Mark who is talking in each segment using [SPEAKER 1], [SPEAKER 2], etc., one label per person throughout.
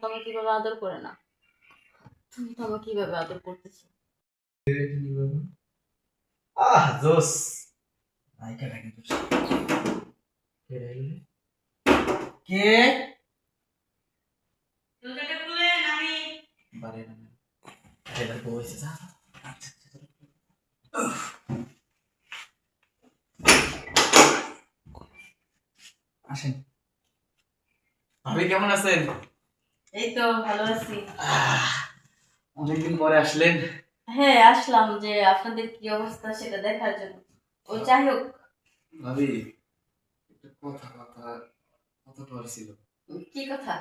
[SPEAKER 1] তোমাকে কীভাবে আদর করে না? তুমি তো আমাকে কীভাবে আদর করতেছো?
[SPEAKER 2] আহ জোস। নায়িকাটা কিন্তু কে বারে না বউ যা আচ্ছা, আচ্ছা। আসেন। ভাবি কেমন আছেন?
[SPEAKER 1] এই তো ভালো আছি।
[SPEAKER 2] অনেকদিন পরে আসলেন।
[SPEAKER 1] হ্যাঁ আসলাম যে আপনাদের কি অবস্থা সেটা দেখার জন্য। ও যাই হোক।
[SPEAKER 2] ভাবি একটা কথা কথা কথা তো ছিল।
[SPEAKER 1] কি কথা?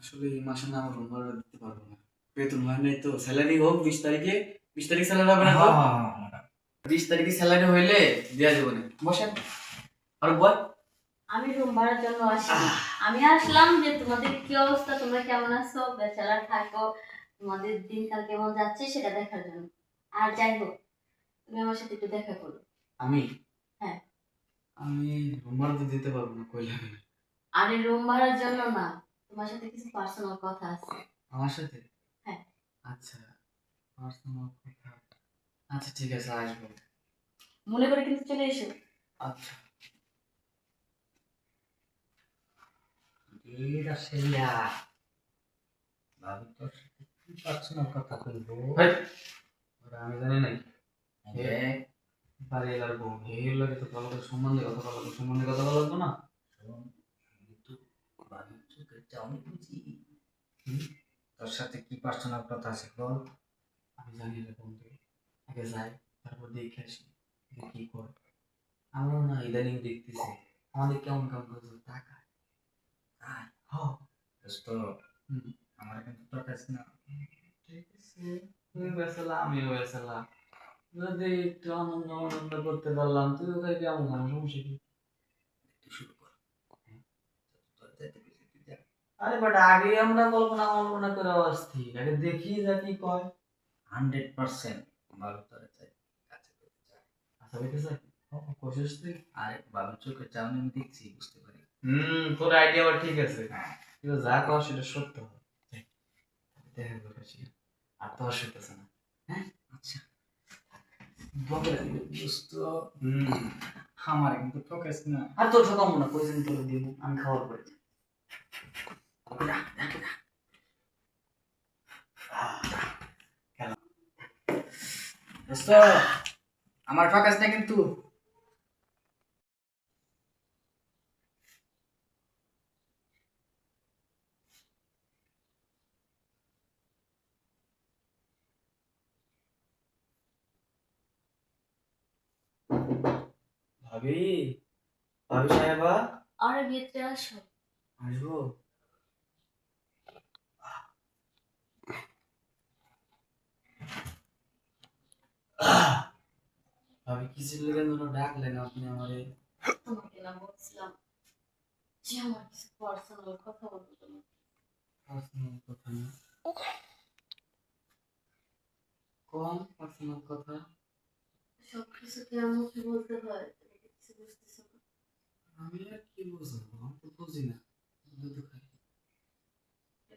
[SPEAKER 2] আসলে এই মাসে না আমার রুম ভাড়া দিতে পারব না। বেতন হয় নাই তো স্যালারি হোক বিশ তারিখে বিশ তারিখ স্যালারি হবে না তো? বিশ তারিখে স্যালারি হইলে দেওয়া যাবে না। বসেন। আর বল
[SPEAKER 1] আমি রুম ভাড়ার জন্য আসি আমি আসলাম যে তোমাদের কি অবস্থা তোমরা কেমন আছো? বেচারা থাকো। তোমাদের দিনকাল কেমন যাচ্ছে সেটা দেখার জন্য। আর যাই হোক তুমি আমার সাথে একটু দেখা করো।
[SPEAKER 2] আমি?
[SPEAKER 1] হ্যাঁ।
[SPEAKER 2] আমি রুম ভাড়া তো দিতে পারব না কইলে আমি
[SPEAKER 1] আরে রুম ভাড়ার জন্য না তোমার সাথে কিছু পার্সোনাল কথা আছে।
[SPEAKER 2] আমার সাথে?
[SPEAKER 1] হ্যাঁ।
[SPEAKER 2] আচ্ছা পার্সোনাল কথা। আচ্ছা ঠিক আছে আসব।
[SPEAKER 1] মনে করে কিন্তু চলে এসো।
[SPEAKER 2] আচ্ছা।
[SPEAKER 3] ভাবি তোর সাথে কি পার্সোনাল কথা
[SPEAKER 2] ওরা আমি জানি নাই। বাড়ি এলার বউ এই লাগে তো ভালো করে সম্বন্ধে কথা সম্বন্ধে কথা বলা লাগবে না?
[SPEAKER 3] চাউনি বুঝি তোর সাথে কি পার্সোনাল কথা আছে বল?
[SPEAKER 2] আমি জানি না বন্ধু আগে যাই তারপর দেখে আসি। কি করে? আমরাও না ইদানিং দেখতেছি। আমাদের কেমন কেমন করে টাকা।
[SPEAKER 3] দোস্ত আমার কিন্তু তোর না
[SPEAKER 2] ঠিক আছে তুমি বেসালা আমিও বেসালা যদি একটু আনন্দ আনন্দ করতে পারলাম তুইও খাইবি আমার আমার সমস্যা কি
[SPEAKER 3] শুরু কর।
[SPEAKER 2] আরে বাট আগে আমরা কল্পনা কল্পনা করে অস্থির আগে দেখি যা কি কয়
[SPEAKER 3] হান্ড্রেড পার্সেন্ট ভালো তোর চাই কাছে চাই
[SPEAKER 2] আশা কোশিস তুই
[SPEAKER 3] আর বাবুর চোখের চাউনি আমি দেখছি বুঝতে পারি
[SPEAKER 2] হুম তোর আইডিয়া আবার ঠিক আছে।
[SPEAKER 3] হ্যাঁ
[SPEAKER 2] কিন্তু যা কর সেটা সত্য। হয় দেখ, দেখা আর তো অসুবিধা না।
[SPEAKER 3] আচ্ছা। দোস্ত
[SPEAKER 2] হুম।
[SPEAKER 3] আমার কিন্তু ফোকাস না।
[SPEAKER 2] আর তোর ঠকাবো না তোর দিব আমি খাওয়ার পরে।
[SPEAKER 3] আমার ফোকাস না কিন্তু।
[SPEAKER 2] ভাবি? ভাবি সাহেবা?
[SPEAKER 1] আরে ভিতরে আসো।
[SPEAKER 2] আসব? ভাবি কিসের লেগে যেন ডাকলেন আপনি আমারে?
[SPEAKER 1] তোমাকে না বলছিলাম যে আমার কিছু পার্সোনাল কথা বলব তোমার
[SPEAKER 2] পার্সোনাল কথা না? কোন পার্সোনাল কথা?
[SPEAKER 1] সব কিছু কি মুখে বলতে হয়? তুমি কি বুঝতেছো না
[SPEAKER 2] আমি আর কি বুঝব আমি তো বুঝি না দুধ খাই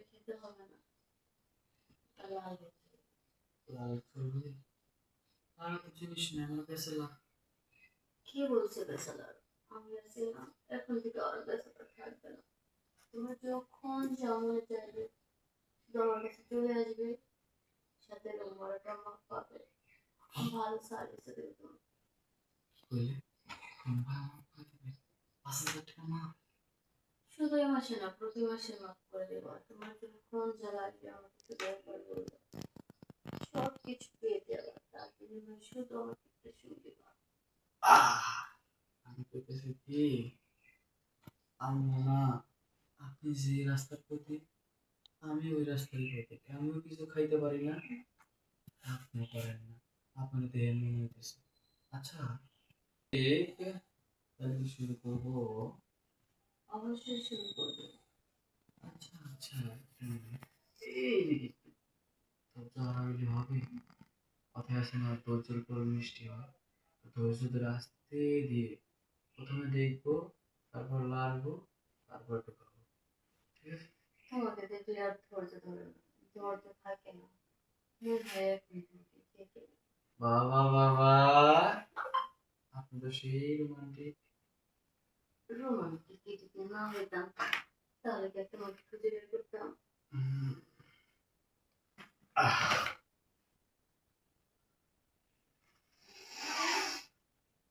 [SPEAKER 1] খেতে হবে না লাল
[SPEAKER 2] লাল চলবে আর তো জিনিস নেই আমার কাছে লাল
[SPEAKER 1] কি বলছে বেচালার আমি আছি না এখন থেকে আর বেচাটা থাকবে না তুমি যখন যেমন চাইবে আমার কাছে চলে আসবে সাথে নম্বরটা মা পাবে ভালো সার্ভিস দেবে তোমার প্রতি
[SPEAKER 2] আপনি যে রাস্তার পথে আমি ওই রাস্তার পথে আমিও কিছু খাইতে পারি না। আপনি পারেন না। আপনি তো এমনি হইতেছে। আচ্ছা তাহলে শুরু করব
[SPEAKER 1] অবশ্যই শুরু করবে
[SPEAKER 2] আচ্ছা আচ্ছা জল মিষ্টি হয় ধৈর্য ধরে আস্তে দিয়ে প্রথমে দেখব তারপর লাড়বো তারপর ঢুকাবো বাবা বাবা। তো সেই রোমান্টিক
[SPEAKER 1] রোমান্টিক যদি না হইতাম। তাহলে কি তোমাকে খুঁজে বের করতাম?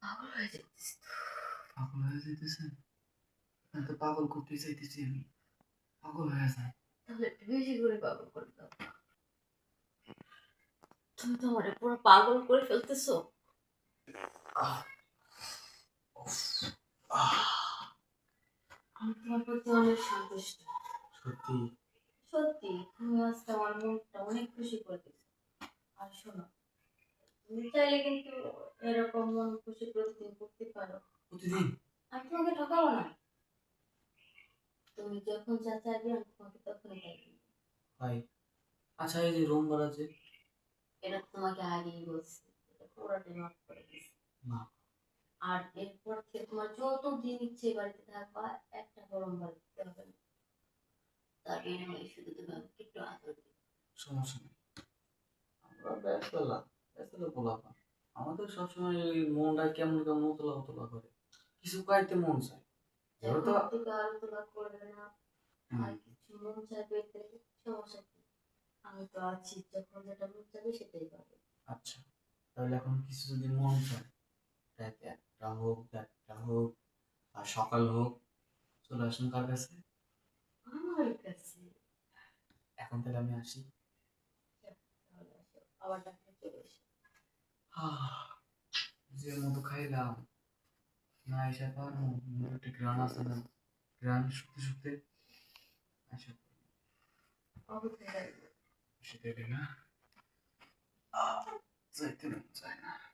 [SPEAKER 1] পাগল হয়ে যেতিস
[SPEAKER 2] পাগল হয়ে যাইতেছেন? আপনার তো পাগল করতে চাইতেছি আমি। পাগল হয়ে যায়
[SPEAKER 1] তাহলে একটু বেশি করে পাগল করে দাও। তুমি তো আমার পুরো পাগল করে ফেলতেছো। আমি তোমার প্রতি অনেক সন্তুষ্ট
[SPEAKER 2] সত্যি?
[SPEAKER 1] সত্যি তুমি আজকে আমার মনটা অনেক খুশি করে দিচ্ছ আর শোনো তুমি চাইলে কিন্তু এরকম মন খুশি প্রতিদিন করতে পারো।
[SPEAKER 2] প্রতিদিন?
[SPEAKER 1] আমি তোমাকে ঠকাবো না। তুমি যখন যা চাইবে আমি তোমাকে তখনই তাই
[SPEAKER 2] ভাই আচ্ছা এই যে রুম ভাড়া যে?
[SPEAKER 1] এটা তোমাকে আগেই বলছি। এটা পুরোটাই মাফ করে দিচ্ছি
[SPEAKER 2] মাফ।
[SPEAKER 1] আর এরপর থেকে তোমার যত দিন ইচ্ছে এই বাড়িতে থাকবা একটা গরম বাড়ি দিতে হবে না তার বিনিময়ে শুধু তুমি একটু আদর। দিবে
[SPEAKER 2] সমস্যা নেই। আমরা ব্যস্তলা ব্যস্তলা বলাপা আমাদের সবসময় ওই মনটা কেমন কেমন উতলা উতলা করে। কিছু পাইতে মন চায়। ধরো তো
[SPEAKER 1] এখন থেকে আর তোলা করবে না। আর কিছু মন সমস্যা কি? আমি তো আছি যখন যেটা মন চাইবে সেটাই পাবে।
[SPEAKER 2] আচ্ছা তাহলে এখন কিছু যদি মন চায় রাত একটা হোক একটা হোক আর সকাল হোক চলে আসুন কার কাছে?
[SPEAKER 1] আমার কাছে।
[SPEAKER 2] এখন তাহলে আমি আসি।
[SPEAKER 1] তাহলে আবার ডাক্তার চলে এসো
[SPEAKER 2] যে খাইলাম। না এসে পারব একটা গ্রান আছে না। গ্রান শুকতে শুকতে সেটা না। যাইতে মন চায় না।